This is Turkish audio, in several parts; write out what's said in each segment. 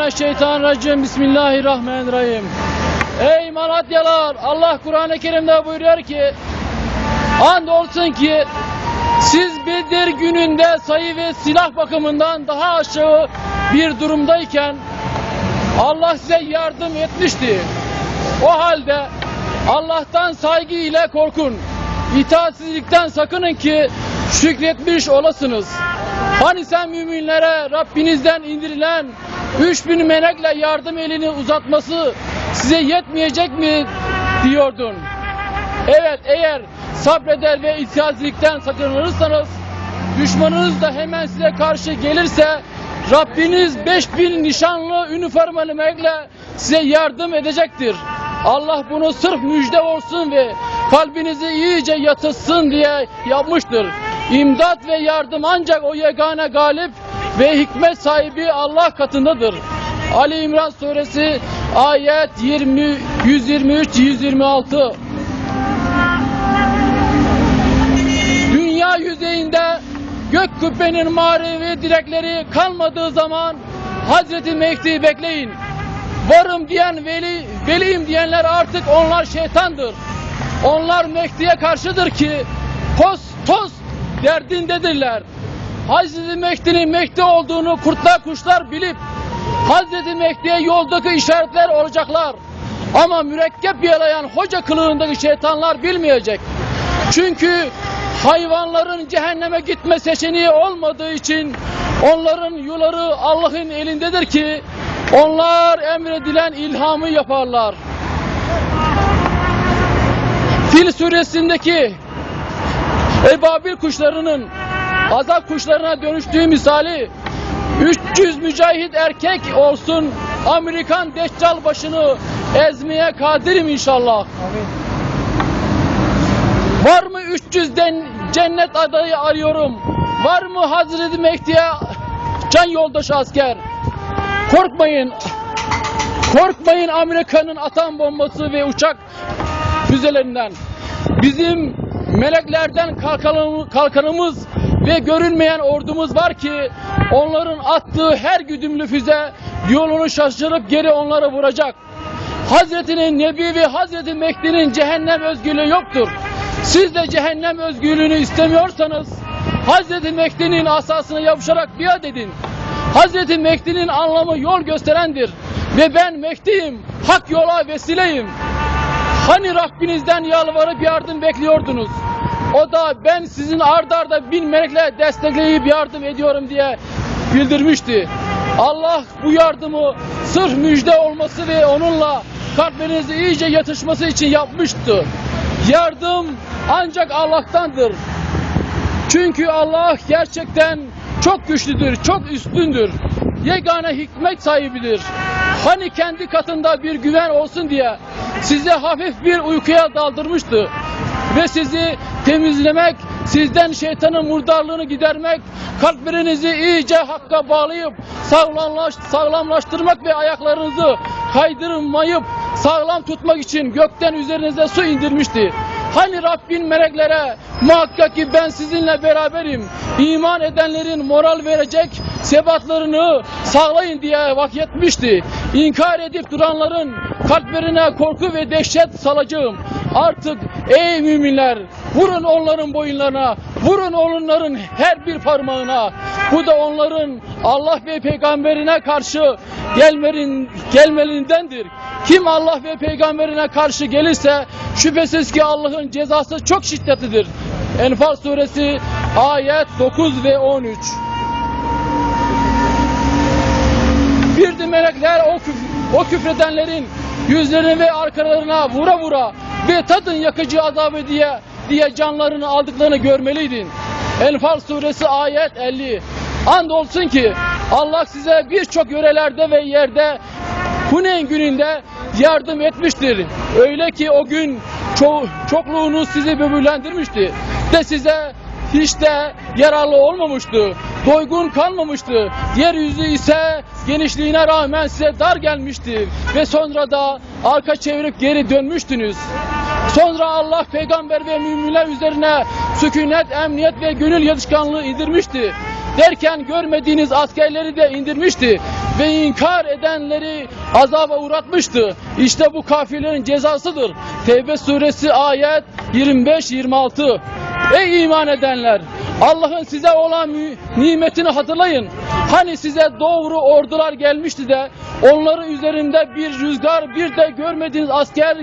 Euzubillahimineşşeytanirracim. Bismillahirrahmanirrahim. Ey Malatyalar! Allah Kur'an-ı Kerim'de buyuruyor ki Andolsun ki siz Bedir gününde sayı ve silah bakımından daha aşağı bir durumdayken Allah size yardım etmişti. O halde Allah'tan saygı ile korkun. İtaatsizlikten sakının ki şükretmiş olasınız. Hani sen müminlere Rabbinizden indirilen 3000 melekle yardım elini uzatması size yetmeyecek mi diyordun. Evet eğer sabreder ve itaatsizlikten sakınırsanız düşmanınız da hemen size karşı gelirse Rabbiniz 5000 nişanlı üniformalı melekle size yardım edecektir. Allah bunu sırf müjde olsun ve kalbinizi iyice yatırsın diye yapmıştır. İmdat ve yardım ancak o yegane galip ve hikmet sahibi Allah katındadır. Ali İmran suresi ayet 20 123 126 Dünya yüzeyinde gök kubbenin manevi direkleri kalmadığı zaman Hazreti Mehdi'yi bekleyin. Varım diyen veli, veliyim diyenler artık onlar şeytandır. Onlar Mehdi'ye karşıdır ki pos toz derdindedirler. Hazreti Mehdi'nin Mehdi olduğunu kurtlar kuşlar bilip Hazreti Mehdi'ye yoldaki işaretler olacaklar. Ama mürekkep yalayan hoca kılığındaki şeytanlar bilmeyecek. Çünkü hayvanların cehenneme gitme seçeneği olmadığı için onların yuları Allah'ın elindedir ki onlar emredilen ilhamı yaparlar. Fil suresindeki ebabil kuşlarının azap kuşlarına dönüştüğü misali 300 mücahit erkek olsun Amerikan deccal başını ezmeye kadirim inşallah. Var mı 300'den cennet adayı arıyorum? Var mı Hazreti Mehdi'ye can yoldaşı asker? Korkmayın. Korkmayın Amerika'nın atom bombası ve uçak füzelerinden. Bizim meleklerden kalkanım- kalkanımız ve görünmeyen ordumuz var ki onların attığı her güdümlü füze yolunu şaşırıp geri onları vuracak. Hazretinin Nebi ve Hazreti Mehdi'nin cehennem özgürlüğü yoktur. Siz de cehennem özgürlüğünü istemiyorsanız Hazreti Mehdi'nin asasına yapışarak biat edin. Hazreti Mehdi'nin anlamı yol gösterendir. Ve ben Mehdi'yim, hak yola vesileyim. Hani Rabbinizden yalvarıp yardım bekliyordunuz? O da ben sizin ard arda bin melekle destekleyip yardım ediyorum diye bildirmişti. Allah bu yardımı sırf müjde olması ve onunla kalplerinizi iyice yatışması için yapmıştı. Yardım ancak Allah'tandır. Çünkü Allah gerçekten çok güçlüdür, çok üstündür. Yegane hikmet sahibidir. Hani kendi katında bir güven olsun diye size hafif bir uykuya daldırmıştı. Ve sizi temizlemek, sizden şeytanın murdarlığını gidermek, kalplerinizi iyice hakka bağlayıp sağlamlaş, sağlamlaştırmak ve ayaklarınızı kaydırmayıp sağlam tutmak için gökten üzerinize su indirmişti. Hani Rabbin meleklere muhakkak ki ben sizinle beraberim. İman edenlerin moral verecek sebatlarını sağlayın diye vahyetmişti. İnkar edip duranların kalplerine korku ve dehşet salacağım. Artık ey müminler vurun onların boyunlarına, vurun onların her bir parmağına. Bu da onların Allah ve peygamberine karşı gelmerin, gelmelindendir. Kim Allah ve peygamberine karşı gelirse şüphesiz ki Allah'ın cezası çok şiddetlidir. Enfal suresi ayet 9 ve 13. Bir de melekler o, küf o küfredenlerin yüzlerine ve arkalarına vura vura ve tadın yakıcı azabı diye diye canlarını aldıklarını görmeliydin. Enfal suresi ayet 50. Andolsun ki Allah size birçok yörelerde ve yerde Huneyn gününde yardım etmiştir. Öyle ki o gün ço çokluğunuz sizi böbürlendirmişti. De size hiç de yararlı olmamıştı. Doygun kalmamıştı. Yeryüzü ise genişliğine rağmen size dar gelmişti. Ve sonra da arka çevirip geri dönmüştünüz. Sonra Allah peygamber ve müminler üzerine sükunet, emniyet ve gönül yatışkanlığı indirmişti. derken görmediğiniz askerleri de indirmişti ve inkar edenleri azaba uğratmıştı. İşte bu kafirlerin cezasıdır. Tevbe suresi ayet 25-26. Ey iman edenler! Allah'ın size olan nimetini hatırlayın. Hani size doğru ordular gelmişti de onların üzerinde bir rüzgar bir de görmediğiniz asker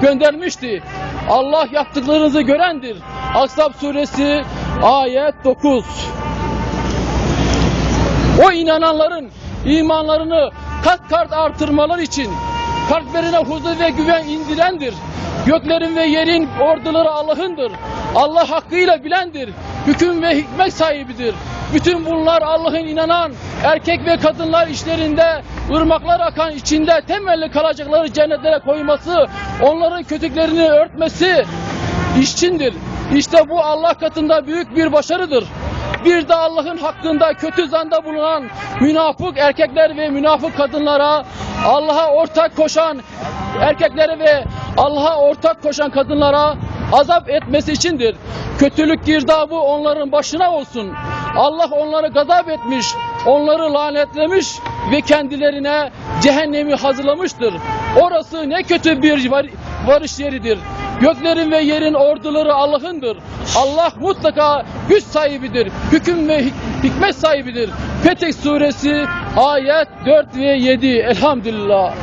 göndermişti. Allah yaptıklarınızı görendir. Aksab suresi ayet 9. O inananların imanlarını kat kat artırmalar için kalplerine huzur ve güven indirendir. Göklerin ve yerin orduları Allah'ındır. Allah hakkıyla bilendir. Hüküm ve hikmet sahibidir. Bütün bunlar Allah'ın inanan erkek ve kadınlar işlerinde ırmaklar akan içinde temelli kalacakları cennetlere koyması, onların kötülüklerini örtmesi işçindir. İşte bu Allah katında büyük bir başarıdır. Bir de Allah'ın hakkında kötü zanda bulunan münafık erkekler ve münafık kadınlara Allah'a ortak koşan erkeklere ve Allah'a ortak koşan kadınlara azap etmesi içindir. Kötülük girdabı onların başına olsun. Allah onları gazap etmiş, onları lanetlemiş ve kendilerine cehennemi hazırlamıştır. Orası ne kötü bir var- varış yeridir. Göklerin ve yerin orduları Allah'ındır. Allah mutlaka güç sahibidir. Hüküm ve hik- hikmet sahibidir. Fetih suresi ayet 4 ve 7. Elhamdülillah.